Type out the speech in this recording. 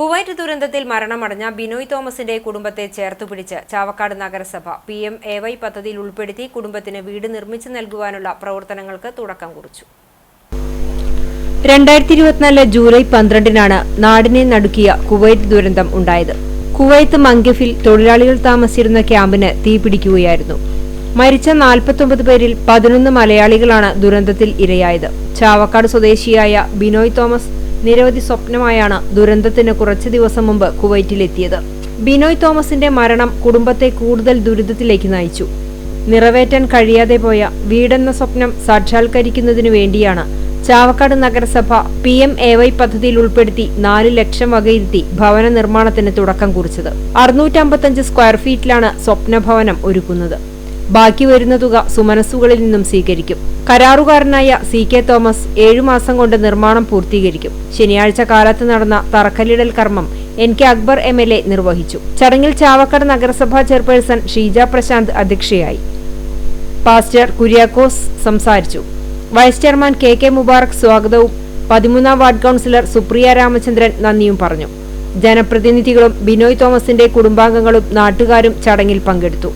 Kuwait ദുരന്തത്തിൽ മരണമടഞ്ഞ ബിനോയ് തോമസിന്റെ കുടുംബത്തെ ചേർത്തുപിടിച്ച് ചാവക്കാട് നഗരസഭ. പി എം എ വൈ പദ്ധതിയിൽ ഉൾപ്പെടുത്തി കുടുംബത്തിന് വീട് നിർമ്മിച്ചു നൽകുവാനുള്ള പ്രവർത്തനങ്ങൾക്ക് തുടക്കം കുറിച്ചു. രണ്ടായിരത്തി ഇരുപത്തിനാല് ജൂലൈ പന്ത്രണ്ടിനാണ് നാടിനെ നടുക്കിയ കുവൈറ്റ് ദുരന്തം ഉണ്ടായത്. കുവൈത്ത് മങ്കഫിൽ തൊഴിലാളികൾ താമസിച്ചിരുന്ന ക്യാമ്പിന് തീപിടിക്കുകയായിരുന്നു മരിച്ച നാൽപ്പത്തൊമ്പത് പേരിൽ പതിനൊന്ന് മലയാളികളാണ് ദുരന്തത്തിൽ ഇരയായത്. ചാവക്കാട് സ്വദേശിയായ ബിനോയ് തോമസ് നിരവധി സ്വപ്നമായാണ് ദുരന്തത്തിന് കുറച്ച് ദിവസം മുമ്പ് കുവൈറ്റിലെത്തിയത്. ബിനോയ് തോമസിന്റെ മരണം കുടുംബത്തെ കൂടുതൽ ദുരിതത്തിലേക്ക് നയിച്ചു. നിറവേറ്റാൻ കഴിയാതെ പോയ വീടെന്ന സ്വപ്നം സാക്ഷാത്കരിക്കുന്നതിനു വേണ്ടിയാണ് ചാവക്കാട് നഗരസഭ പി എം എ വൈ പദ്ധതിയിൽ ഉൾപ്പെടുത്തി നാല് ലക്ഷം വകയിരുത്തി ഭവന നിർമ്മാണത്തിന് തുടക്കം കുറിച്ചത്. അറുന്നൂറ്റമ്പത്തഞ്ച് സ്ക്വയർ ഫീറ്റിലാണ് സ്വപ്നഭവനം ഒരുക്കുന്നത്. ബാക്കി വരുന്ന തുക സുമനസ്സുകളിൽ നിന്നും സ്വീകരിക്കും. കരാറുകാരനായ സി കെ തോമസ് ഏഴു മാസം കൊണ്ട് നിർമ്മാണം പൂർത്തീകരിക്കും. ശനിയാഴ്ച കാലത്ത് നടന്ന തറക്കല്ലിടൽ കർമ്മം N K Akbar M L A നിർവഹിച്ചു. ചടങ്ങിൽ ചാവക്കാട് നഗരസഭാ ചെയർപേഴ്സൺ ഷീജ പ്രശാന്ത് അധ്യക്ഷയായി. പാസ്റ്റർ കുര്യാക്കോസ് സംസാരിച്ചു. Vice chairman K K Mubarak സ്വാഗതവും പതിമൂന്നാം വാർഡ് കൗൺസിലർ സുപ്രിയ രാമചന്ദ്രൻ നന്ദിയും പറഞ്ഞു. ജനപ്രതിനിധികളും ബിനോയ് തോമസിന്റെ കുടുംബാംഗങ്ങളും നാട്ടുകാരും ചടങ്ങിൽ പങ്കെടുത്തു.